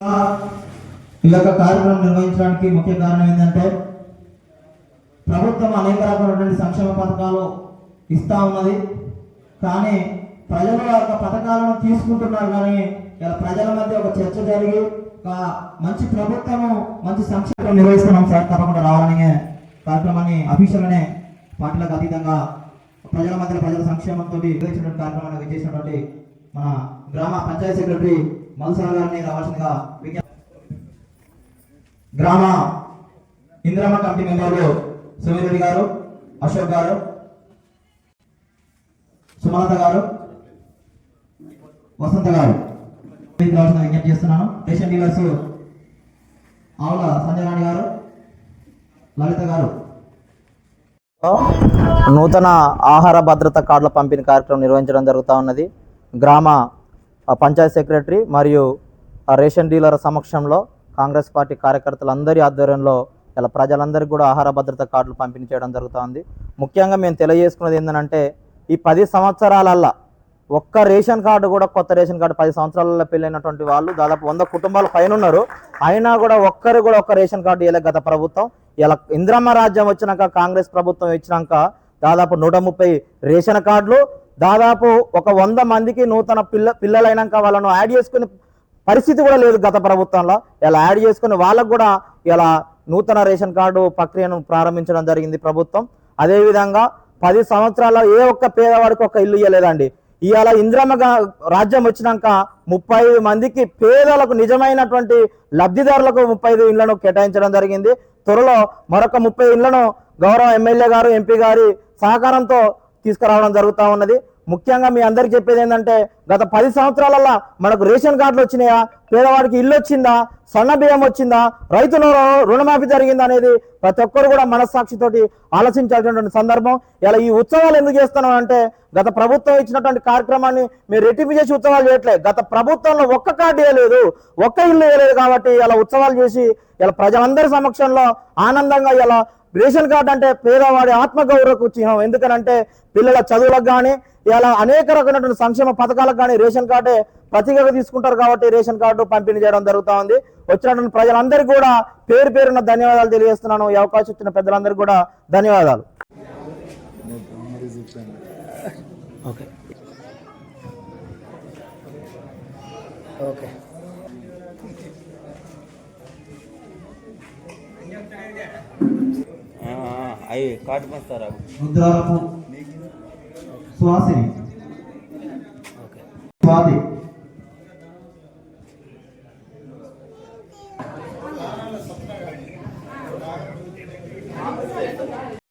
ఈ యొక్క కార్యక్రమం నిర్వహించడానికి ముఖ్య కారణం ఏంటంటే ప్రభుత్వం అనేక రకమైనటువంటి సంక్షేమ పథకాలు ఇస్తా ఉన్నది. కానీ ప్రజలు ఆ యొక్క పథకాలను తీసుకుంటున్నారు కానీ ఇలా ప్రజల మధ్య ఒక చర్చ జరిగి ఒక మంచి ప్రభుత్వము మంచి సంక్షేమం నిర్వహిస్తున్నాం సార్ తప్పకుండా రావాలనే కార్యక్రమాన్ని అఫీషియల్గానే పార్టీలకు అతీతంగా ప్రజల మధ్య ప్రజల సంక్షేమంతో నిర్వహించినటువంటి కార్యక్రమాన్ని చేసినటువంటి మన గ్రామ పంచాయతీ సెక్రటరీ మల్సార్ గారిని రావాల్సిందిగా గ్రామ ఇందిరమ్మ కమిటీ మెంబర్లు సుమిరెడ్డి గారు అశోక్ గారు సుమలత గారు వసంత గారు. రావాల్సిన విజ్ఞప్తి చేస్తున్నాను. రేషన్ డీలర్స్ ఆవుల సంజయ్ గారు లలిత గారు. నూతన ఆహార భద్రత కార్డుల పంపిణీ కార్యక్రమం నిర్వహించడం జరుగుతూ ఉన్నది. గ్రామ పంచాయత్ సెక్రటరీ మరియు ఆ రేషన్ డీలర్ సమక్షంలో కాంగ్రెస్ పార్టీ కార్యకర్తలందరి ఆధ్వర్యంలో ఇలా ప్రజలందరికీ కూడా ఆహార భద్రత కార్డులు పంపిణీ చేయడం జరుగుతుంది. ముఖ్యంగా మేము తెలియజేసుకున్నది ఏంటంటే ఈ పది సంవత్సరాలల్లా ఒక్క రేషన్ కార్డు కూడా కొత్త రేషన్ కార్డు పది సంవత్సరాలలో పెళ్ళైనటువంటి వాళ్ళు దాదాపు వంద కుటుంబాలు పైన ఉన్నారు అయినా కూడా ఒక్కరు కూడా ఒక్క రేషన్ కార్డు ఇవ్వలే గత ప్రభుత్వం. ఇలా ఇంద్రమ్మ రాజ్యం వచ్చినాక కాంగ్రెస్ ప్రభుత్వం ఇచ్చినాక దాదాపు నూట ముప్పై రేషన్ కార్డులు దాదాపు ఒక వంద మందికి నూతన పిల్ల పిల్లలైనాక వాళ్ళను యాడ్ చేసుకునే పరిస్థితి కూడా లేదు గత ప్రభుత్వంలో. ఇలా యాడ్ చేసుకుని వాళ్ళకు కూడా ఇలా నూతన రేషన్ కార్డు ప్రక్రియను ప్రారంభించడం జరిగింది ప్రభుత్వం. అదేవిధంగా పది సంవత్సరాల్లో ఏ ఒక్క పేదవాడికి ఒక ఇల్లు ఇవ్వలేదండి ఇవాళ ఇంద్రమ్మ రాజ్యం వచ్చినాక ముప్పై ఐదు మందికి పేదలకు నిజమైనటువంటి లబ్ధిదారులకు ముప్పై ఐదు ఇళ్ళను కేటాయించడం జరిగింది. త్వరలో మరొక ముప్పై ఇళ్ళను గౌరవ ఎమ్మెల్యే గారు ఎంపీ గారి సహకారంతో తీసుకురావడం జరుగుతూ ఉన్నది. ముఖ్యంగా మీ అందరికి చెప్పేది ఏంటంటే గత పది సంవత్సరాలలో మనకు రేషన్ కార్డులు వచ్చినాయా? పేదవాడికి ఇల్లు వచ్చిందా సన్న బియ్యం వచ్చిందా రైతుల రుణమాఫీ జరిగిందా అనేది ప్రతి ఒక్కరు కూడా మనస్సాక్షితోటి ఆలోచించాల్సినటువంటి సందర్భం. ఇలా ఈ ఉత్సవాలు ఎందుకు చేస్తున్నాం అంటే గత ప్రభుత్వం ఇచ్చినటువంటి కార్యక్రమాన్ని మీరు రెట్టింపు చేసి ఉత్సవాలు చేయట్లేదు. గత ప్రభుత్వంలో ఒక్క కార్డు వేయలేదు ఒక్క ఇల్లు వేయలేదు కాబట్టి ఇలా ఉత్సవాలు చేసి ఇలా ప్రజలందరి సమక్షంలో ఆనందంగా ఇలా రేషన్ కార్డు అంటే పేదవాడి ఆత్మగౌరవకు చిహ్నం. ఎందుకనంటే పిల్లల చదువులకు కానీ ఇలా అనేక రకమైనటువంటి సంక్షేమ పథకాలకు కానీ రేషన్ కార్డే ప్రతిగా తీసుకుంటారు కాబట్టి రేషన్ కార్డు పంపిణీ చేయడం జరుగుతూ ఉంది వచ్చినటువంటి ప్రజలందరికీ కూడా పేరు పేరున ధన్యవాదాలు తెలియజేస్తున్నాను. ఈ అవకాశం ఇచ్చిన పెద్దలందరికీ కూడా ధన్యవాదాలు. ఓకే. ఓకే. అవి కాటు పంచుతారా? రుద్రాలపు సుహాసిని స్వాతి.